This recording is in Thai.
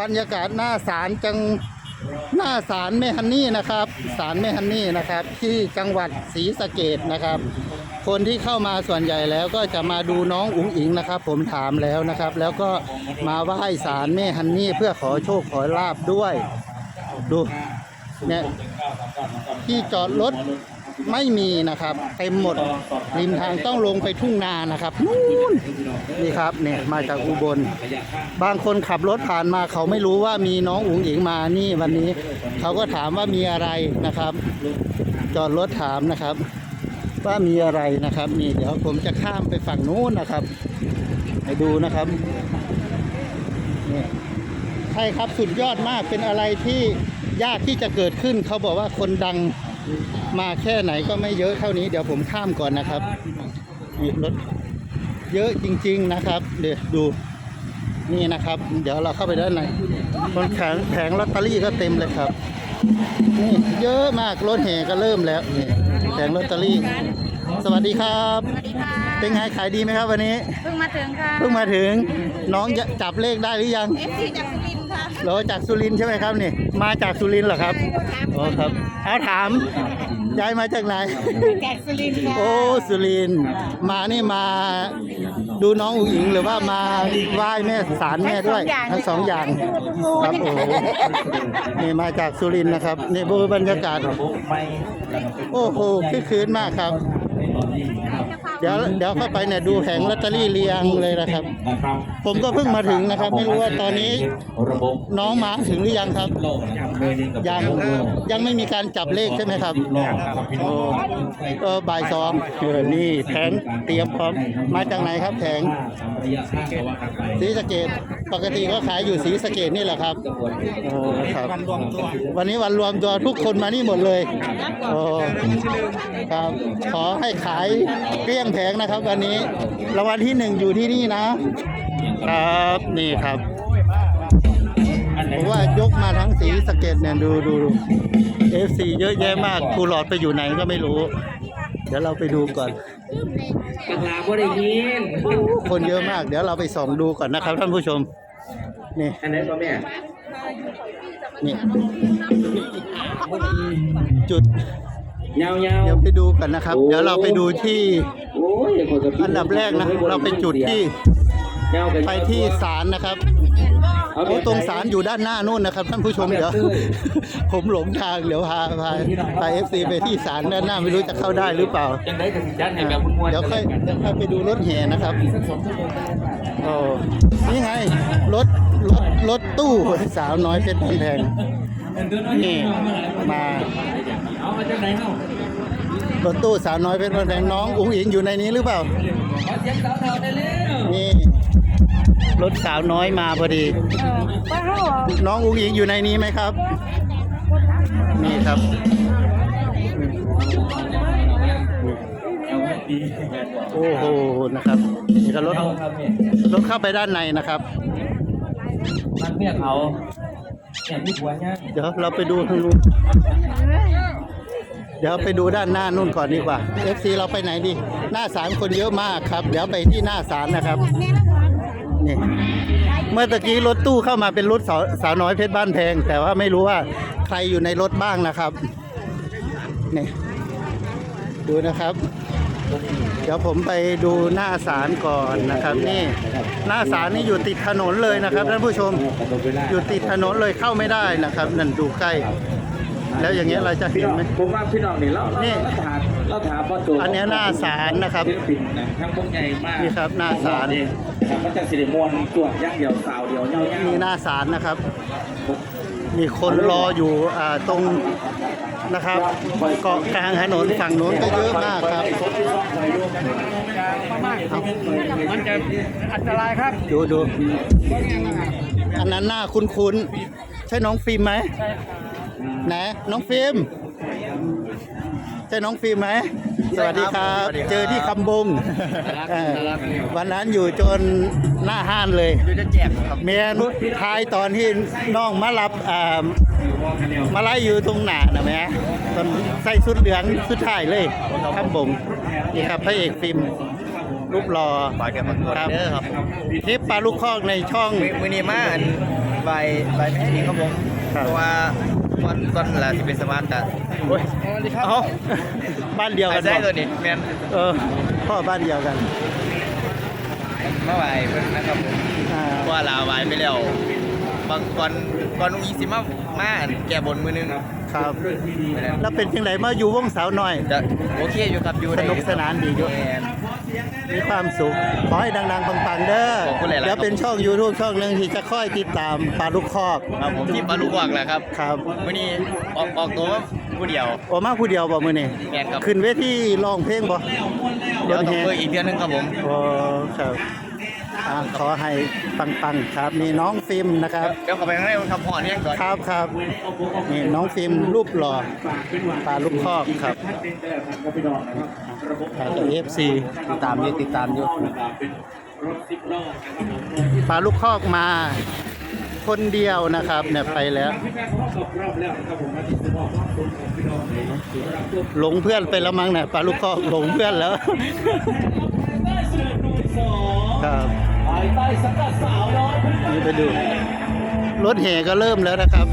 บรรยากาศหน้าศาลจังหน้าศาลแม่ฮันนี่นะครับศาลแม่ฮันนี่นะครับ ที่จังหวัดศรีสะเกดนะครับ คนที่เข้ามาส่วนใหญ่แล้วก็จะมาดูน้องอุ๋งอิงนะครับ ผมถามแล้วนะครับ แล้วก็มาไหว้ศาลแม่ฮันนี่เพื่อขอโชคขอลาบด้วย ดูเนี่ยที่จอดรถ ไม่มีนะครับเต็มหมดริมทางต้องลงไปทุ่งนานะครับนู่นนี่ครับเนี่ยมาจากอุบล บางคนขับรถผ่านมาเขาไม่รู้ว่ามีน้องอุ๋งอิงมานี่วันนี้ เขาก็ถามว่ามีอะไรนะครับ จอดรถถามนะครับ ว่ามีอะไรนะครับนี่เดี๋ยวผมจะข้ามไปฝั่งนู้นนะครับให้ดูนะครับนี่ใช่ครับสุดยอดมากเป็นอะไรที่ยากที่จะเกิดขึ้นเขาบอกว่าคนดัง มาแค่ไหนก็ไม่เยอะเท่านี้เดี๋ยวผมข้ามก่อนนะครับหยุดรถเยอะจริง ๆนะครับ เดี๋ยวดูนี่นะครับ เดี๋ยวเราเข้าไปด้านในคนแผงแผงลอตเตอรี่ก็เต็มเลยครับนี่เยอะมากรถแห่ก็เริ่มแล้วนี่แผงลอตเตอรี่ สวัสดีครับ สวัสดีค่ะ เป็นไงขายดีไหมครับวันนี้ เพิ่งมาถึงค่ะเพิ่งมาถึงน้องจะจับเลขได้หรือยังเอฟซีจากสุรินทร์ค่ะเหรอจากสุรินทร์ใช่ไหมครับนี่มาจากสุรินทร์เหรอครับอ๋อครับเอาถามยายมาจากไหนจากสุรินทร์ค่ะโอ้สุรินทร์มานี่มาดูน้องอุ๋งอิงหรือว่ามาไหว้แม่สารแม่ด้วยทั้งสองอย่างครับโอ้โหนี่มาจากสุรินทร์นะครับนี่บูบรรยากาศโอ้โหคึกคืนมากครับ เดี๋ยวเดี๋ยวเข้าไปเนี่ยดูแผงลอตเตอรี่เรียงเลยนะครับนะครับ ผมก็เพิ่งมาถึงนะครับ ไม่รู้ว่าตอนนี้น้องมาถึงหรือยังครับ ยังยังไม่มีการจับเลขใช่ไหมครับโอ้องเออบ่ายสองเออนี่แผงเตรียมพร้อมมาจากไหนครับแผงสีสเกดปกติก็ขายอยู่ศรีสเกดนี่แหละครับโอ้ครับวันนี้วันรวมตัวทุกคนมานี่หมดเลยโอ้ครับขอให้ขายเกลี้ยงแผงนะครับ วันนี้รางวัลที่หนึ่งอยู่ที่นี่นะครับนี่ครับผมว่ายกมาทั้งสีสะเก็ตเนี่ยดูดูเอฟซีเยอะแยะมากครูหลอดไปอยู่ไหนก็ไม่รู้ เดี๋ยวเราไปดูก่อนกลาบ่ได้ยินคนเยอะมาก เดี๋ยวเราไปส่องดูก่อนนะครับท่านผู้ชม นี่อันไหนก็แม่นี่จุดยาวยาวเดี๋ยวไปดูกันนะครับ เดี๋ยวเราไปดูที่โอ้ยคนกับอันดับแรกนะ เราไปจุดที่ยาวกันไปที่ศาลนะครับเอาโอ้ตรงศาลอยู่ด้านหน้านู่นนะครับ ท่านผู้ชมเดี๋ยวผมหลงทางเดี๋ยวพาพาพาเอฟซีไปที่ศาลด้านหน้าไม่รู้จะเข้าได้หรือเปล่าจังได้ถึงจันให้แบบมวนเดี๋ยวค่อยเดี๋ยวค่อยไปดูรถแห่นะครับโอ้นี่ไงรถรถรถตู้สาวน้อยเพชรบ้านแพงนี่มาเอามาจากไหนเนาะ รถตู้สาวน้อยเพชรบ้านแพงน้องอุ๋งอิงอยู่ในนี้หรือเปล่า ขอเสียงสาวเท่าได้แล้ว นี่รถสาวน้อยมาพอดี น้องอุ๋งอิงอยู่ในนี้ไหมครับ นี่ครับ โอ้โหนะครับนี่ก็รถเอาครับเนี่ยรถเข้าไปด้านในนะครับ มันเมียเขาเนี่ยมีผัวเนี่ยเดี๋ยวเราไปดูทางนู้น เดี๋ยวไปดูด้านหน้านู่นก่อนดีกว่า FC เราไปไหนดี หน้าศาลคนเยอะมากครับ เดี๋ยวไปที่หน้าศาลนะครับนี่เมื่อตะกี้รถตู้เข้ามาเป็นรถสาวสาวน้อยเพชรบ้านแพง แต่ว่าไม่รู้ว่าใครอยู่ในรถบ้างนะครับนี่ดูนะครับ เดี๋ยวผมไปดูหน้าศาลก่อนนะครับ นี่หน้าศาลนี่อยู่ติดถนนเลยนะครับท่านผู้ชมอยู่ติดถนนเลยเข้าไม่ได้นะครับ นั่นดูใกล้ แล้วอย่างเงี้ยเราจะเห็นไหมผมว่าพี่น้องนี่เรานี่เราถามเราถามว่าโจอันเนี้ยหน้าศาลนะครับศิลปินนะทั้งพวกใหญ่มากนี่ครับหน้าศาลเองนะครับมันจะสิริมวลตรวจย่างเดียวสาวเดียวเงาๆนี่หน้าศาลนะครับ มีคนรออยู่อ่าตรงนะครับเกาะกลางถนนฝั่งโน้นก็เยอะมากครับมันจะอันตรายครับ ดูดูอันนั้นหน้าคุ้นๆ ใช่น้องฟิล์มไหม ไหนน้องฟิล์มใช่น้องฟิล์มไหมสวัสดีครับ เจอที่คำบงเออวันนั้นอยู่จนหน้าห้านเลยเมียนุชทายตอนที่น้องมารับอ่ามาไล่อยู่ตรงหนานะแม่ตอนใส่ชุดเหลืองสุดท้ายเลยคำบงนี่ครับพระเอกฟิล์มรูปรอฝากแกประกวดครับเด้อครับคลิปปลาลูกคอกในช่องมือนี้มาอันใบใบไม่ดีครับผมครับเพราะว่า ก่อนก่อนแหละที่เป็นสมาร์ทอะโอ้ยสวัสดีครับเอ้าบ้านเดียวกันใช่บ่ตัวนี้แมนเออพ่อบ้านเดียวกันมาไหวเพิ่นนะครับผมอ่าเพราะว่าลาไหวไปแล้วบางก่อนก่อนลุงอีสิมามาอันแก้บนมือนึงครับครับไปแล้วแล้วเป็นจังไดมาอยู่วงสาวน้อยจะโอเคอยู่ครับอยู่สนุกสนานดีอยู่แม่นมีความสุข ขอให้ดัง ๆ ปัง ๆ เด้อขอบคุณหลายๆเดี๋ยวเป็นช่อง YouTube ช่องหนึ่งที่จะค่อยติดตามปลาลูกคอกครับผมที่ปลาลูกวักแหละครับครับมื้อนี้ออกออกตัวมาผู้เดียว โอมาผู้เดียวบ่มื้อนี้แม่นครับ ขึ้นเวทีร้องเพลงบ่เดี๋ยวต้องรถแห่เพิ่มอีกเดือนหนึงครับผมโอ้ครับ อ่าขอให้ปังๆครับนี่น้องฟิล์มนะครับ เดี๋ยวเข้าไปข้างในครับห่อเนี่ยก่อนครับครับนี่น้องฟิล์มรูปหล่อปลาลูกคอกครับเอฟซีติดตามอยู่ติดตามอยู่ปลาลูกคอกมาคนเดียวนะครับเนี่ยไปแล้วหลงเพื่อนไปแล้วมั้งเนี่ยปลาลูกคอกหลงเพื่อนแล้ว นี่ไปดู รถแห่ก็เริ่มแล้วนะครับ